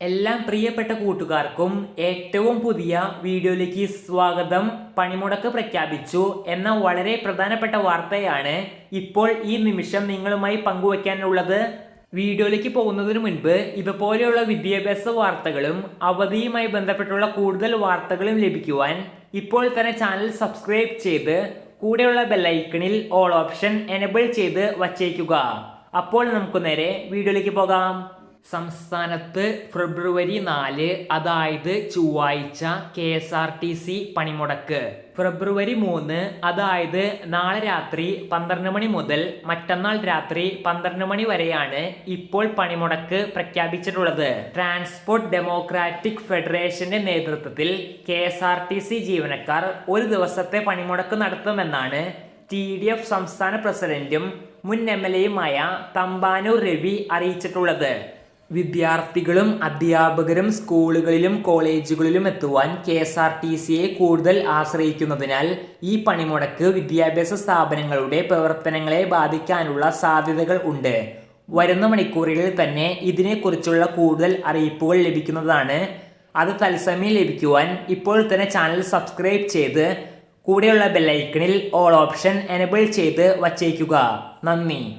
എല്ലാം പ്രിയപ്പെട്ട കൂട്ടുകാർക്കും ഏറ്റവും പുതിയ വീഡിയോയിലേക്ക് സ്വാഗതം. പണിമുടക്ക് പ്രഖ്യാപിച്ചു എന്ന വളരെ പ്രധാനപ്പെട്ട വാർത്തയാണ് ഇപ്പോൾ ഈ നിമിഷം നിങ്ങളുമായി പങ്കുവയ്ക്കാനുള്ളത്. വീഡിയോയിലേക്ക് പോകുന്നതിന് മുൻപ് ഇതുപോലെയുള്ള വിദ്യാഭ്യാസ വാർത്തകളും അവധിയുമായി ബന്ധപ്പെട്ടുള്ള കൂടുതൽ വാർത്തകളും ലഭിക്കുവാൻ ഇപ്പോൾ തന്നെ ചാനൽ സബ്സ്ക്രൈബ് ചെയ്ത് കൂടെയുള്ള ബെല്ലൈക്കണിൽ ഓൾ ഓപ്ഷൻ എനബിൾ ചെയ്ത് വച്ചേക്കുക. അപ്പോൾ നമുക്ക് നേരെ വീഡിയോയിലേക്ക് പോകാം. സംസ്ഥാനത്ത് ഫെബ്രുവരി നാല് അതായത് ചൊവ്വാഴ്ച K S R T C പണിമുടക്ക്. ഫെബ്രുവരി മൂന്ന് അതായത് നാളെ രാത്രി പന്ത്രണ്ട് മണി മുതൽ മറ്റന്നാൾ രാത്രി പന്ത്രണ്ട് മണി വരെയാണ് ഇപ്പോൾ പണിമുടക്ക് പ്രഖ്യാപിച്ചിട്ടുള്ളത്. ട്രാൻസ്പോർട്ട് ഡെമോക്രാറ്റിക് ഫെഡറേഷന്റെ നേതൃത്വത്തിൽ K S R T C ജീവനക്കാർ ഒരു ദിവസത്തെ പണിമുടക്ക് നടത്തുമെന്നാണ് ടി ഡി എഫ് സംസ്ഥാന പ്രസിഡന്റും മുൻ എം എൽ എയുമായ തമ്പാനൂർ രവി അറിയിച്ചിട്ടുള്ളത്. വിദ്യാർത്ഥികളും അധ്യാപകരും സ്കൂളുകളിലും കോളേജുകളിലും എത്തുവാൻ കെ എസ് ആർ ടി സിയെ കൂടുതൽ ആശ്രയിക്കുന്നതിനാൽ ഈ പണിമുടക്ക് വിദ്യാഭ്യാസ സ്ഥാപനങ്ങളുടെ പ്രവർത്തനങ്ങളെ ബാധിക്കാനുള്ള സാധ്യതകൾ ഉണ്ട്. വരുന്ന മണിക്കൂറുകളിൽ തന്നെ ഇതിനെക്കുറിച്ചുള്ള കൂടുതൽ അറിയിപ്പുകൾ ലഭിക്കുന്നതാണ്. അത് തത്സമയം ലഭിക്കുവാൻ ഇപ്പോൾ തന്നെ ചാനൽ സബ്സ്ക്രൈബ് ചെയ്ത് കൂടെയുള്ള ബെല്ലൈക്കണിൽ ഓൾ ഓപ്ഷൻ എനബിൾ ചെയ്ത് വച്ചേക്കുക. നന്ദി.